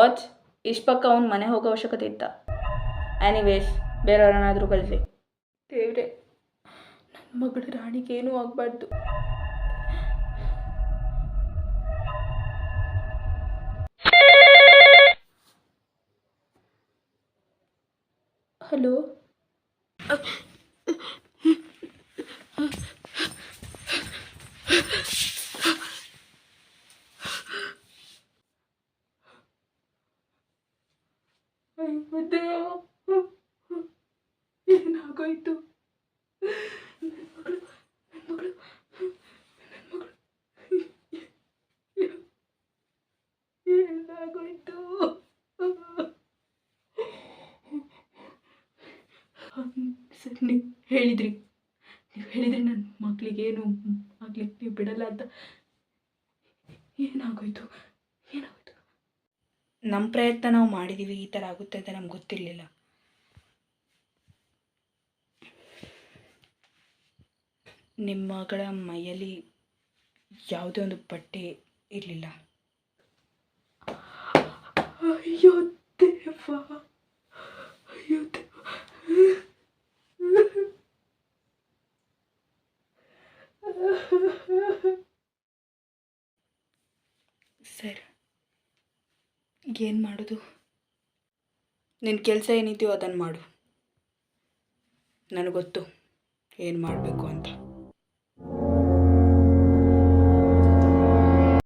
Watch ಇಷ್ಟು ಪಕ್ಕ ಅವ್ನು ಮನೆ ಹೋಗೋ ಅವಶ್ಯಕತೆ ಇತ್ತ? ಆ್ಯನಿವೇಸ್ ಬೇರೆಯವ್ರನ್ನಾದರೂ ಕಳಿಸಿ. ದೇವ್ರೆ ನನ್ನ ಮಗಳ ರಾಣಿಗೆ ಆಗಬಾರ್ದು. ಹಲೋ? ಅಯ್ಯೋ ದೇವ ಏನಾಗೋಯ್ತು ಮಗಳು ಮಗಳು ಏನಾಗೋಯ್ತು ಸರ್, ನೀವು ಹೇಳಿದ್ರಿ. ನೀವು ಹೇಳಿದ್ರಿ ನನ್ನ ಮಕ್ಕಳಿಗೇನು ಆಗ್ಲಿಕ್ಕೆ ನೀವು ಬಿಡಲ್ಲ ಅಂತ. ಏನಾಗೋಯ್ತು ನಮ್ಮ ಪ್ರಯತ್ನ ನಾವು ಮಾಡಿದ್ದೀವಿ ಈ ಥರ ಆಗುತ್ತೆ ಅಂತ ನಮ್ಗೆ ಗೊತ್ತಿರಲಿಲ್ಲ. ನಿಮ್ಮ ಮಗಳ ಮೈಯಲ್ಲಿ ಯಾವುದೇ ಒಂದು ಬಟ್ಟೆ ಇರಲಿಲ್ಲ. ಅಯ್ಯೋ ದೇವ ಅಯ್ಯೋ ದೇವ ಸರ್ ಏನು ಮಾಡೋದು? ನಿನ್ನ ಕೆಲಸ ಏನಿದೆಯೋ ಅದನ್ನು ಮಾಡು. ನನಗೊತ್ತು. ಏನು ಮಾಡಬೇಕು ಅಂತ.